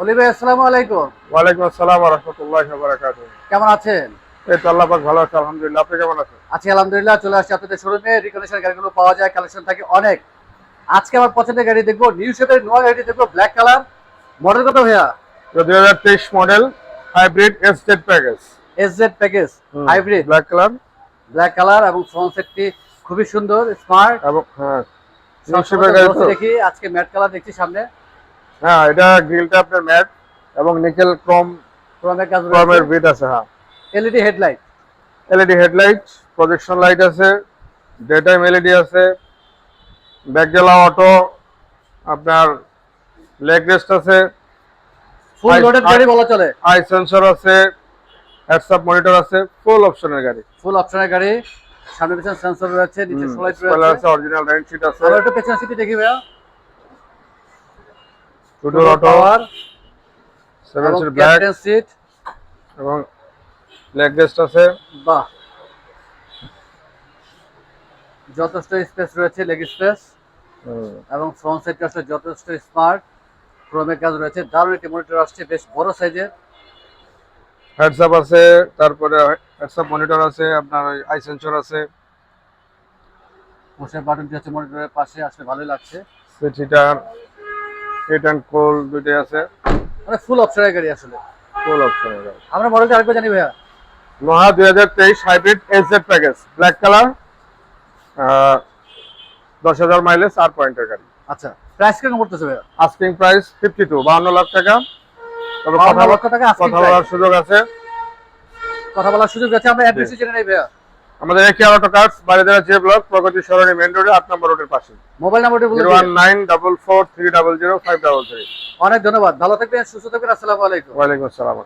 অলি ভাই আসসালামু আলাইকুম। ওয়ালাইকুম আসসালাম ওয়া রাহমাতুল্লাহি ওয়া বারাকাতুহু। কেমন আছেন? এই তো আল্লাহ পাক ভালো আছে আলহামদুলিল্লাহ। আপনি কেমন আছেন? আছি আলহামদুলিল্লাহ চলে আসছি আপনাদের শোরুমে রিকন্ডিশন গাড়িগুলো পাওয়া যায় কালেকশন থাকে অনেক। আজকে আমার পছন্দের গাড়ি দেখব নিউ শেপের নোয়া গাড়ি দেখব ব্ল্যাক কালার মডেল কত ভাইয়া? তো 2023 model hybrid S Z package S Z package hybrid black colour black colour এবং ফ্রন্ট সেটটি খুবই সুন্দর স্মার্ট এবং হ্যাঁ। দেখি আজকে ম্যাট কালার দেখছি সামনে। হ্যাঁ এটা গ্রিলটা আপনার ম্যাট এবং নিকেল ক্রোম ক্রোমের কাজ ক্রোমের বিট আছে হ্যাঁ। LED headlight LED headlight projection light আছে ডে টাইম এলইডি আছে ব্যাকডেলা অটো আপনার লেগ রেস্ট আছে ফুল লোডেড গাড়ি বলা চলে। আই সেন্সর আছে হেডস আপ মনিটর আছে ফুল অপশনের গাড়ি। ফুল অপশনের গাড়ি সামনে পিছনে সেন্সর রয়েছে নিচে সোলাইট রয়েছে। আছে অরিজিনাল রেন্ট শিট আছে। একটু পেছনে সিটি দেখি ভাইয়া। Two door auto power seven seat black seat এবং লেগ রেস্ট আছে। বাহ। যথেষ্ট স্পেস রয়েছে লেগ স্পেস এবং ফ্রন্ট সাইড কাজটা যথেষ্ট স্মার্ট ক্রোমের কাজ রয়েছে। দারুণ একটি মনিটর আসছে বেশ বড় সাইজের হেডস আছে তারপরে হেডস মনিটর আছে আপনার আই সেন্সর আছে। বসে বাটনটি হচ্ছে মনিটরের পাশে আসলে ভালোই লাগছে। Seat heater heat and cold দুইটাই আছে। মানে ফুল অপশনের গাড়ি আসলে। ফুল অপশনের গাড়ি। আমরা মডেলটা আরেকবার জানি ভাইয়া। নোহা দুই হাজার তেইশ hybrid S Z package black colour দশ হাজার মাইলেজ আর পয়েন্টের গাড়ি। আচ্ছা প্রাইস কেমন করতেছে ভাইয়া? আস্কিং প্রাইস ফিফটি টু বাহান্ন লাখ টাকা। তবে কথা 52 লক্ষ টাকা কথা বলার সুযোগ আছে। কথা বলার সুযোগ আছে আমরা অ্যাড্রেস জেনে নেই ভাইয়া। আমাদের একই auto cars Baridhara J block Pragati Sarani main রোডে আট নম্বর রোডের পাশে। মোবাইল নাম্বারটি বলুন one nine double four three double zero five double three. অনেক ধন্যবাদ। ভালো থাকবেন সুস্থ থাকবেন। আসসালামু আলাইকুম। ওয়ালাইকুম আসসালাম।